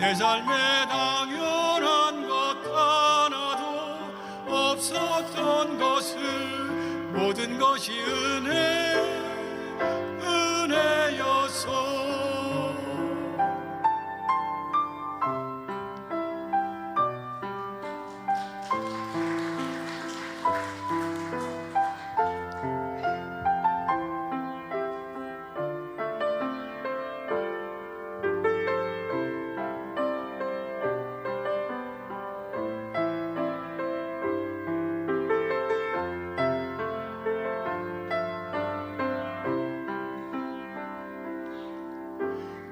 내 삶에 당연한 것 하나도 없었던 것을 모든 것이 은혜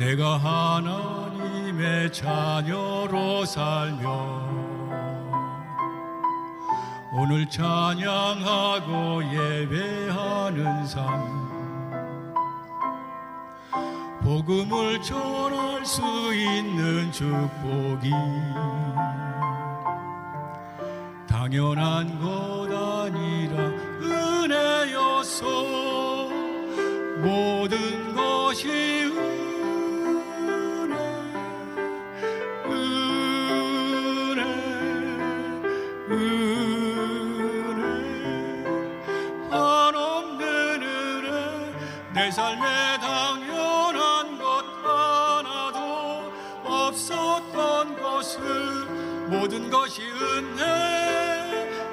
내가 하나님의 자녀로 살며 오늘 찬양하고 예배하는 삶 복음을 전할 수 있는 축복이 당연한 것 아니라 은혜여서 모든 것이 삶에 당연한 것 하나도 없었던 것을 모든 것이 은혜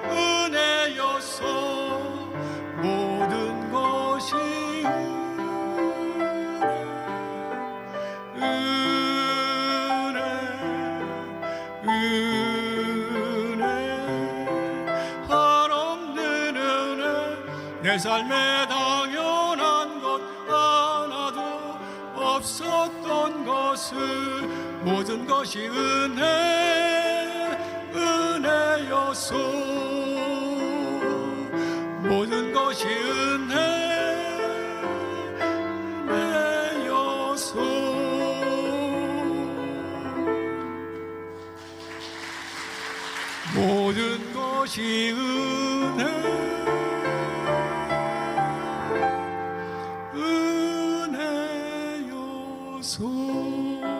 은혜여서 모든 것이 은혜 은혜 한없는 은혜 내 삶에 당연 없었던 것을 모든 것이 은혜 은혜여서. 모든 것이 은혜 모든 것이 은혜 soul.